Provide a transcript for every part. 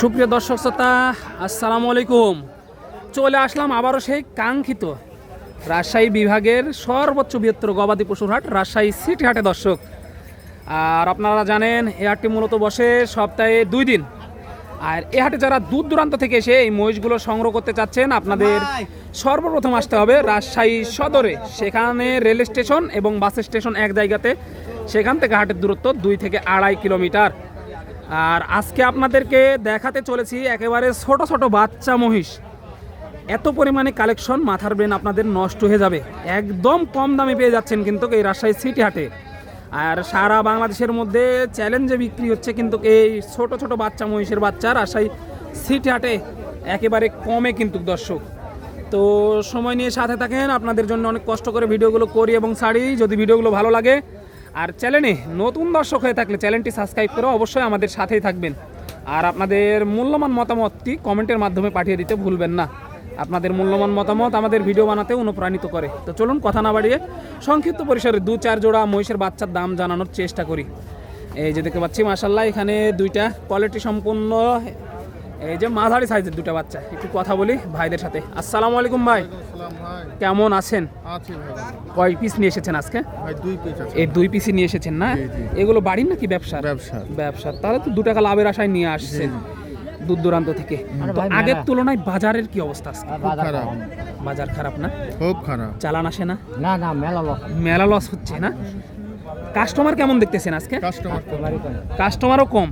সুপ্রিয় দর্শক শ্রোতা, আসসালামু আলাইকুম। চলে আসলাম আবারও সেই কাঙ্ক্ষিত রাজশাহী বিভাগের সর্বোচ্চ বৃহত্তর গবাদি পশুর হাট, রাজশাহী সিটি হাটে দর্শক। আর আপনারা জানেন, এই হাটটি মূলত বসে সপ্তাহে দুই দিন। আর এ হাটে যারা দূর দূরান্ত থেকে এসে এই মহিষগুলো সংগ্রহ করতে চাচ্ছেন, আপনাদের সর্বপ্রথম আসতে হবে রাজশাহী সদরে। সেখানে রেল স্টেশন এবং বাস স্টেশন এক জায়গাতে, সেখান থেকে হাটের দূরত্ব দুই থেকে আড়াই কিলোমিটার। আর আজকে আপনাদেরকে দেখাতে চলেছি একেবারে ছোট ছোট বাচ্চা মহিষ। এত পরিমাণে কালেকশন মাথার ব্রেন আপনাদের নষ্ট হয়ে যাবে। একদম কম দামে পেয়ে যাচ্ছেন কিন্তু এই রাজশাহী সিটি হাটে। আর সারা বাংলাদেশের মধ্যে চ্যালেঞ্জে বিক্রি হচ্ছে কিন্তু এই ছোট ছোট বাচ্চা মহিষের বাচ্চা রাজশাহী সিটি হাটে একেবারে কমে কিন্তু দর্শক। তো সময় নিয়ে সাথে থাকেন, আপনাদের জন্য অনেক কষ্ট করে ভিডিওগুলো করি এবং ছাড়ি। যদি ভিডিওগুলো ভালো লাগে আর চ্যানেলে নতুন দর্শক হয়ে থাকলে চ্যানেলটি সাবস্ক্রাইব করে অবশ্যই আমাদের সাথেই থাকবেন। আর আপনাদের মূল্যবান মতামতটি কমেন্টের মাধ্যমে পাঠিয়ে দিতে ভুলবেন না। আপনাদের মূল্যবান মতামত আমাদের ভিডিও বানাতে অনুপ্রাণিত করে। তো চলুন কথা না বাড়িয়ে সংক্ষিপ্ত পরিসরে দু চার জোড়া মহিষের বাচ্চার দাম জানানোর চেষ্টা করি। এই যে দেখতে পাচ্ছি মাসাল্লাহ এখানে দুইটা কোয়ালিটি সম্পূর্ণ এই যে মাঝারি সাইজের দুটো বাচ্চা একটু কথা বলি ভাইদের সাথে। আসসালামু আলাইকুম ভাই। কেমন আছেন? আছি কয় পিস নিয়ে এসেছেন আজকে? ভাই দুই পিস এই দুই পিসই নিয়ে এসেছেন না। এগুলো বাড়ির নাকি ব্যবসা ব্যবসা ব্যবসা তাহলে তো দু টাকা লাভের আশায় নিয়ে আসছেন দূর দূরান্ত থেকে। আগের তুলনায় বাজারের কি অবস্থা আজকে? খারাপ। বাজার খারাপ না? খুব খারাপ। চালান আসে না? না না মেলা লোক মেলা লস হচ্ছে না? কাস্টমার কেমন দেখতেছেন আজকে? কাস্টমারও কম।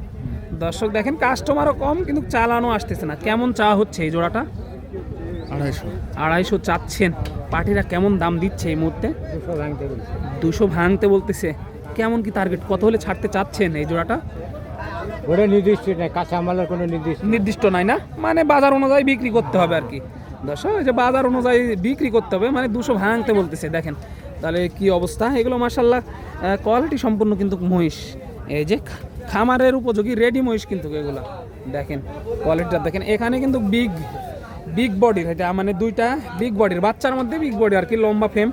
দর্শক দেখেন কাস্টমারও কম কিন্তু চালানো আসতেছে না। কেমন চা হচ্ছে এই জোড়াটা? আড়াইশো। আড়াইশো চাচ্ছেন। পার্টিরা কেমন দাম দিচ্ছে এই মুহূর্তে? দুশো ভাঙতে বলতেছে। কেমন কি টার্গেট কত হলে ছাড়তে চাচ্ছেন এই জোড়াটা? ওটা নির্দিষ্ট নেই কাঁচা মালের কোনো নির্দিষ্ট নির্দিষ্ট নাই না? মানে বাজার অনুযায়ী বিক্রি করতে হবে আর কি। দর্শক এই যে বাজার অনুযায়ী বিক্রি করতে হবে মানে দুশো ভাঙতে বলতেছে দেখেন। তাহলে কি অবস্থা? এগুলো মার্শাল্লাহ কোয়ালিটি সম্পূর্ণ কিন্তু মহিষ। এই যে খামারের উপযোগী রেডি মহিষ কিন্তু এগুলো। দেখেন কোয়ালিটিটা দেখেন, এখানে কিন্তু বিগ বিগ বডির এটা মানে দুইটা বিগ বডির বাচ্চার মধ্যে বিগ বডি আর কি, লম্বা ফেম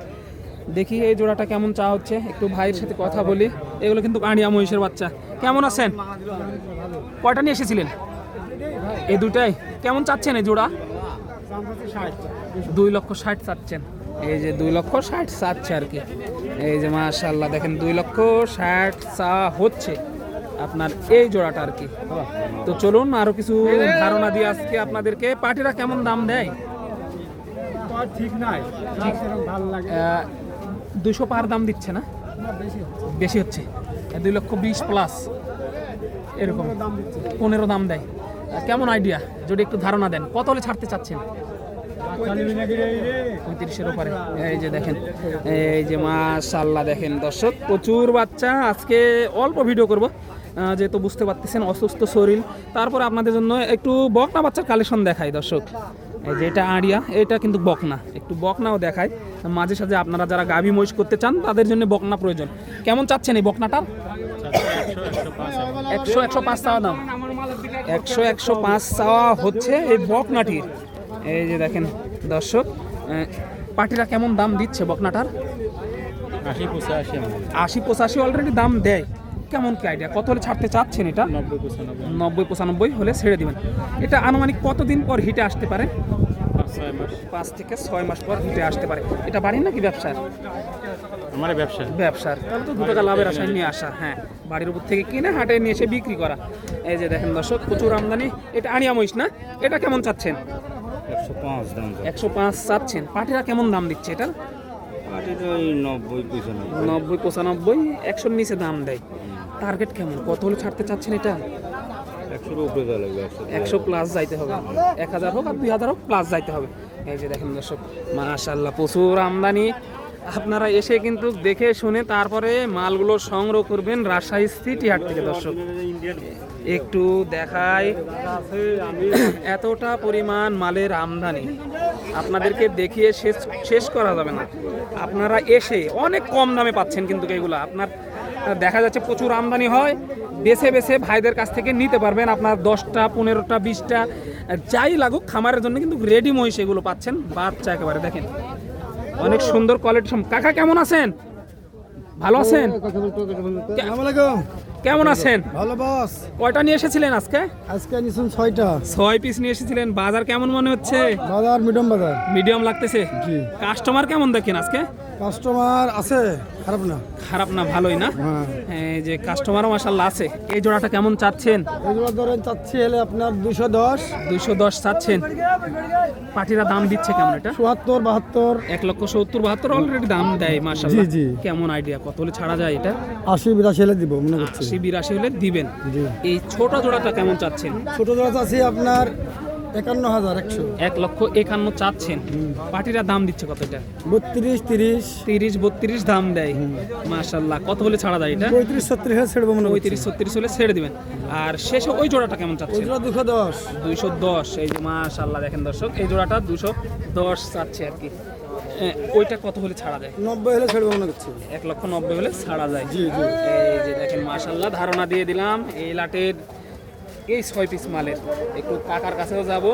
দেখি এই জোড়াটা কেমন চা হচ্ছে, একটু ভাইয়ের সাথে কথা বলি। এগুলো কিন্তু আড়িয়া মহিষের বাচ্চা। কেমন আছেন? কয়টা নিয়ে এসেছিলেন? এই দুটাই কেমন চাচ্ছেন এই জোড়া? দুই লক্ষ ষাট চাচ্ছেন। এই যে দুই লক্ষ ষাট চাচ্ছে আর কি। এই যে মাশাল্লাহ দেখেন দুই লক্ষ ষাট চা হচ্ছে। আপনার এই জোড়াটা আর কি। তো চলুন আরও কিছু ধারণা দিয়ে আজকে আপনাদেরকে। পার্টিরা কেমন দাম দেয়? ঠিক নাই। দুশো পার দাম দিচ্ছে না? বেশি হচ্ছে। দুই লক্ষ বিশ প্লাস। এরকম। পনেরো দাম দেয়। কেমন আইডিয়া? যদি একটু ধারণা দেন। কত হলে ছাড়তে চাচ্ছেন? পঁয়ত্রিশের উপরে। এই যে দেখেন। এই যে মাশাল্লাহ দেখেন দর্শক। প্রচুর বাচ্চা। আজকে অল্প ভিডিও করব। যেহেতু বুঝতে পারতেছেন অসুস্থ শরীর। তারপর আপনাদের জন্য একটু বকনা বাচ্চার কালেকশন দেখাই দর্শক। এই যে এটা আড়িয়া এটা কিন্তু বকনা। একটু বকনাও দেখায় মাঝে সাঝে আপনারা যারা গাভী মহিষ করতে চান তাদের জন্য বকনা প্রয়োজন। কেমন চাচ্ছেন এই বকনাটার একশো একশো পাঁচ চাওয়া দাম। একশো একশো পাঁচ চাওয়া হচ্ছে এই বকনাটির। এই যে দেখেন দর্শক পার্টিরা কেমন দাম দিচ্ছে বকনাটার? আশি পঁচাশি। আশি পঁচাশি অলরেডি দাম দেয়। কেমন কি আইডিয়া কত হলে ছাড়তে চাচ্ছেন এটা? নব্বই পঁচানব্বই হলে ছেড়ে দিবেন। এটা আনুমানিক কতদিন পর হিটে আসতে পারে? পাঁচ থেকে ছয় মাস পর হিটে আসতে পারে। এটা বাড়ির নাকি ব্যবসার? আমার ব্যবসা। ব্যবসার। তাহলে তো দু টাকা লাভের আশায় নিয়ে আসা হ্যাঁ। বাড়ির উপর থেকে কিনে হাটে নিয়ে এসে বিক্রি করা। এই যে দেখেন দর্শক প্রচুর আমদানি। এটা আনিয়া মহিষ না? এটা কেমন চাচ্ছেন? একশো পাঁচ দাম একশো পাঁচ চাচ্ছেন। পাটিরা কেমন দাম দিচ্ছে এটা? নব্বই পঁচানব্বই একশোর নিচে দাম দেয়। টার্গেট কেমন? কত হলে ছাড়তে চাচ্ছেন এটা? একশোর উপরে লাগবে একশো প্লাস যাইতে হবে। এক হাজার হোক আর দুই হাজার হোক প্লাস যাইতে হবে। এই যে দেখেন দর্শক মাশাল্লাহ প্রচুর আমদানি। আপনারা এসে কিন্তু দেখে শুনে তারপরে মালগুলো সংগ্রহ করবেন রাজশাহী সিটি হাট থেকে দর্শক। একটু দেখাই এতটা পরিমাণ মালের আমদানি। আপনাদেরকে দেখিয়ে শেষ শেষ করা যাবে না। আপনারা এসে অনেক কম দামে পাচ্ছেন কিন্তু এগুলো। আপনার দেখা যাচ্ছে প্রচুর আমদানি হয়। বেছে বেছে ভাইদের কাছ থেকে নিতে পারবেন আপনার দশটা পনেরোটা বিশটা যাই লাগুক খামারের জন্য কিন্তু রেডি মহিষ এগুলো পাচ্ছেন। বাচ্চা একেবারে দেখেন। অনেক সুন্দর কোয়ালিটি কাকা কেমন আছেন? ভালো আছেন? কেমন আছেন? ভালো বস। কয়টা নিয়ে এসেছিলেন আজকে? আজকে নিছুন ছয়টা। ছয় পিস নিয়ে এসেছিলেন। বাজার কেমন মনে হচ্ছে? বাজার মিডিয়াম বাজার। মিডিয়াম লাগতেছে? জি। কাস্টমার কেমন দেখেন আজকে? কাস্টমার আছে? খারাপ না? খারাপ না ভালোই না? হ্যাঁ। এই যে কাস্টমারও মাসাল্লাহ আছে। এই জোড়াটা কেমন চাচ্ছেন? এগুলো ধরেন চাচ্ছি হলে আপনার দুশো দশ। দুইশো দশ চাচ্ছেন। পাটিরা দাম দিচ্ছে কেমন এটা? চুয়াত্তর বাহাত্তর। এক লক্ষ সত্তর বাহাত্তর অলরেডি দাম দেয় মাসাল্লাহ জি, জি। কেমন আইডিয়া কত হলে ছাড়া যায় এটা? আশি বিরাশি হলে দিব মনে করছি। আশি বিরাশি হলে দিবেন। জি। এই ছোট জোড়াটা কেমন চাচ্ছেন? ছোট জোড়া চাচ্ছি আপনার একান্ন হাজার একশো। এক লক্ষ একান্ন চাচ্ছেন। পাটিরা দাম দিচ্ছে কত এটা? বত্রিশ তিরিশ। তিরিশ বত্রিশ দাম দেয়। মাসাল্লাহ কত হলে ছাড়া যায় এটা? পঁয়ত্রিশ ছত্রিশ হলে মনে করছি। পঁয়ত্রিশ ছত্রিশ হলে ছেড়ে দিবেন। আর শেষে ওই জোড়াটা কেমন ওই জোড়া দুশো দশ। দুইশো দশ। এই যে মাশাল্লাহ দেখেন দর্শক এই জোড়াটা দুশো দশ চাচ্ছে আর কি। ওইটা কত হলে ছাড়া যায়? নব্বই হলে ছেড়বো মনে করছি। এক লক্ষ নব্বই হলে ছাড়া যায়। জি, জি। এই যে দেখেন মাশাল্লাহ ধারণা দিয়ে দিলাম। এই লাটের এই ছয় পিস মালের। একটু কাকার কাছেও যাব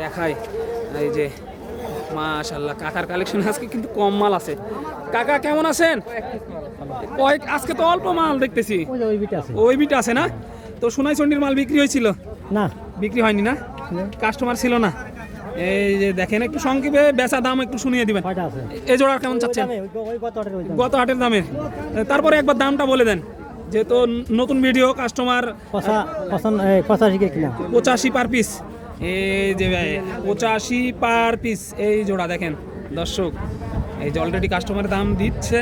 দেখাই। এই যে মাশাল্লাহ কাকার কালেকশন আজকে কিন্তু কম মাল আছে। কাকা কেমন আছেন? কয়েক আজকে তো অল্প মাল দেখতেছি। ওই বিটা আছে। ওই বিটা আছে না? তো সোনাই চন্ডির মাল বিক্রি হয়েছিল? না। বিক্রি হয়নি না? কাস্টমার ছিল না। এই যে দেখেন একটু সংক্ষেপে বেচা দাম একটু শুনিয়ে দিবেন। এই জোড়া কেমন চাচ্ছেন? গত হাটের দামের। তারপরে একবার দামটা বলে দেন। যেহেতু নতুন ভিডিও কাস্টমার পঁচাশি পার পিস এই যে ভাই, পঁচাশি পার পিস এই জোড়া দেখেন দর্শক এই যে অলরেডি কাস্টমার দাম দিচ্ছে।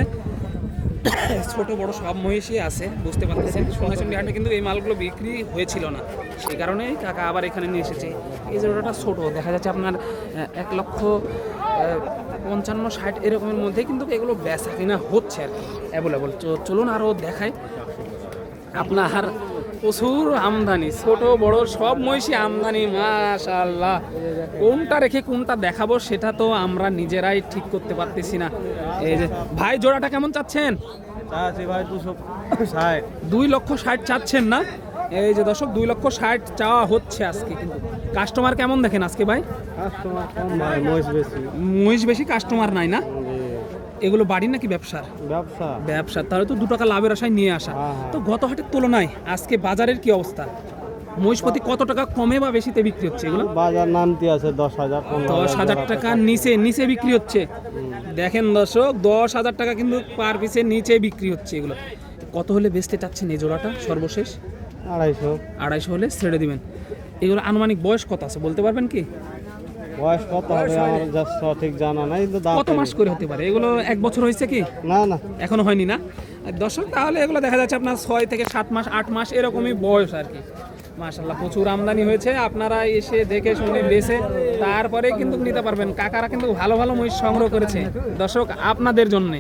ছোট বড় সব মহিষই আছে বুঝতে পারতেছেন? সোনাচন্ডী হাটে কিন্তু এই মালগুলো বিক্রি হয়েছিল না। সেই কারণেই কাকা আবার এখানে নিয়ে এসেছে। এই জোড়াটা ছোট দেখা যাচ্ছে আপনার এক লক্ষ পঞ্চান্ন ষাট এরকমের মধ্যে কিন্তু এগুলো বেচা কিনা হচ্ছে আর কি। অ্যাভেলেবল চলুন আরও দেখাই। আপনার প্রচুর আমদানি ছোট বড় সব মহিষী আমদানি মাশাল্লাহ কোনটা রেখে কোনটা দেখাবো সেটা তো আমরা নিজেরাই ঠিক করতে পারতেছি না। এই যে ভাই জোড়াটা কেমন চাচ্ছেন? ভাই দুই লক্ষ ষাট চাচ্ছেন না? এই যে দর্শক দুই লক্ষ ষাট চাওয়া হচ্ছে আজকে কিন্তু। কাস্টমার কেমন দেখেন আজকে ভাই? মহিষ বেশি। কাস্টমার নাই না? এগুলো বাড়ির নাকি ব্যবসার? ব্যবসা। ব্যবসা তাহলে তো দু টাকা লাভের আশায় নিয়ে আসা। হ্যাঁ, হ্যাঁ। তো গত হাটের তুলনায় আজকে বাজারের কি অবস্থা? মহিষপতি কত টাকা কমে বা বেশিতে বিক্রি হচ্ছে এগুলো? বাজার নামতি আছে দশ হাজার দশ হাজার টাকার নিচে নিচে বিক্রি হচ্ছে। দেখেন দর্শক দশ হাজার টাকা কিন্তু পার পিসের নিচে বিক্রি হচ্ছে এগুলো। কত হলে বেচতে চাচ্ছেন এই জোড়াটা? সর্বশেষ। আড়াইশো। আড়াইশো হলে ছেড়ে দিবেন। এগুলো আনুমানিক বয়স কত আছে বলতে পারবেন কি? বয়স কত হবে আমার সঠিক জানা নাই কিন্তু দাম কত মাস করে হতে পারে? এগুলো এক বছর হয়েছে কি? না না। এখনও হয়নি না? দর্শক তাহলে এগুলো দেখা যাচ্ছে আপনার ছয় থেকে সাত মাস আট মাস এরকমই বয়স আর কি। মাশাল্লাহ প্রচুর আমদানি হয়েছে। আপনারা এসে দেখে শুনে বেছে তারপরে কিন্তু নিতে পারবেন। কাকারা কিন্তু ভালো ভালো মহিষ সংগ্রহ করেছে। দর্শক আপনাদের জন্যে।